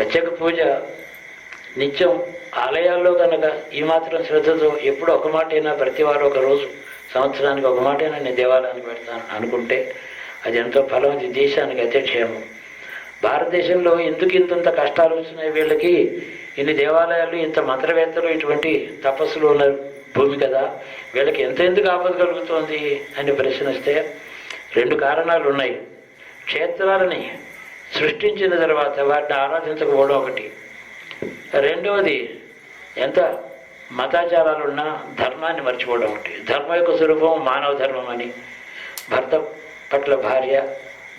ప్రత్యేక పూజ నిత్యం ఆలయాల్లో కనుక ఈ మాత్రం శ్రద్ధతో ఎప్పుడు ఒక మాటైనా ప్రతి వారు ఒక రోజు సంవత్సరానికి ఒక మాటైనా నేను దేవాలయానికి పెడతాను అనుకుంటే అది ఎంతో ఫలం ఇది దేశానికి అయితే క్షేమం భారతదేశంలో ఎందుకు ఇంతంత కష్టాలు వచ్చినాయి వీళ్ళకి? ఇన్ని దేవాలయాలు ఇంత మంత్రవేత్తలు ఇటువంటి తపస్సులు ఉన్న భూమి కదా. వీళ్ళకి ఎంత ఎందుకు ఆపద కలుగుతోంది అని ప్రశ్నిస్తే రెండు కారణాలు ఉన్నాయి. క్షేత్రాలని సృష్టించిన తర్వాత వాటిని ఆరాధించకపోవడం ఒకటి. రెండవది ఎంత మతాచారాలున్నా ధర్మాన్ని మర్చిపోవడం ఒకటి. ధర్మం యొక్క స్వరూపం మానవ ధర్మం అని. భర్త పట్ల భార్య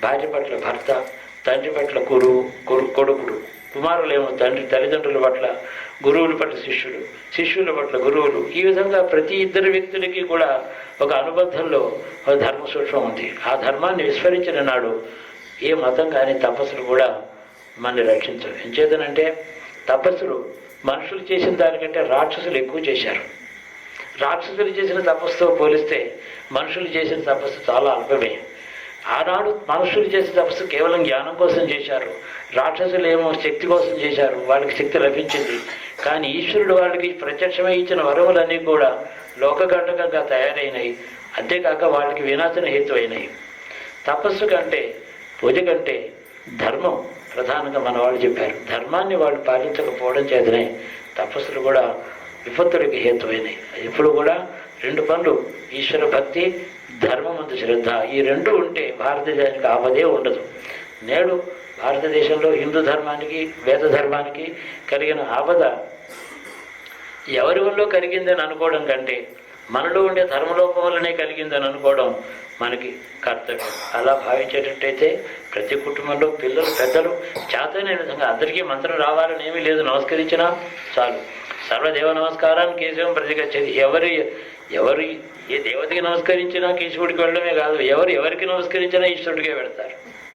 భార్య పట్ల భర్త తండ్రి పట్ల గురువు కొడుకుడు. కుమారులేమో తండ్రి తల్లిదండ్రుల పట్ల గురువుల పట్ల శిష్యుడు శిష్యుల పట్ల గురువులు. ఈ విధంగా ప్రతి ఇద్దరు వ్యక్తులకి కూడా ఒక అనుబంధంలో ఒక ధర్మ సూక్ష్మం ఉంది. ఆ ధర్మాన్ని విస్మరించిన నాడు ఏ మతం కానీ తపస్సులు కూడా మనల్ని రక్షించరు ఎంచేతనంటే తపస్సులు మనుషులు చేసిన దానికంటే రాక్షసులు ఎక్కువ చేశారు. రాక్షసులు చేసిన తపస్సుతో పోలిస్తే మనుషులు చేసిన తపస్సు చాలా అల్పమే. ఆనాడు మనుషులు చేసిన తపస్సు కేవలం జ్ఞానం కోసం చేశారు. రాక్షసులు ఏమో శక్తి కోసం చేశారు. వాళ్ళకి శక్తి లభించింది. కానీ ఈశ్వరుడు వాళ్ళకి ప్రత్యక్షమై ఇచ్చిన వరములన్నీ కూడా లోకఘటకంగా తయారైనాయి. అంతేకాక వాళ్ళకి వినాశన హేతు అయినాయి తపస్సు కంటే పూజ కంటే ధర్మం ప్రధానంగా మన వాళ్ళు చెప్పారు. ధర్మాన్ని వాళ్ళు పాలించకపోవడం చేతనే తపస్సులు కూడా విపత్తులకి హేతువైనవి. ఎప్పుడు కూడా రెండు పనులు ఈశ్వర భక్తి ధర్మమందు శ్రద్ధ. ఈ రెండు ఉంటే భారతదేశానికి ఆపదే ఉండదు. నేడు భారతదేశంలో హిందూ ధర్మానికి వేద ధర్మానికి కలిగిన ఆపద ఎవరి వల్ల కలిగిందని అనుకోవడం కంటే మనలో ఉండే ధర్మలోపం వల్లనే కలిగిందని అనుకోవడం మనకి కర్తవ్యం. అలా భావించేటట్టయితే ప్రతి కుటుంబంలో పిల్లలు పెద్దలు చేతనే విధంగా అందరికీ మంత్రం రావాలని ఏమీ లేదు. నమస్కరించినా చాలు. సర్వదేవ నమస్కారాన్ని కేశవం ప్రతిగచ్చేది. ఎవరు ఎవరు ఏ దేవతకి నమస్కరించినా కేశవుడికి వెళ్ళడమే కాదు ఎవరు ఎవరికి నమస్కరించినా ఈశ్వరుడికే పెడతారు.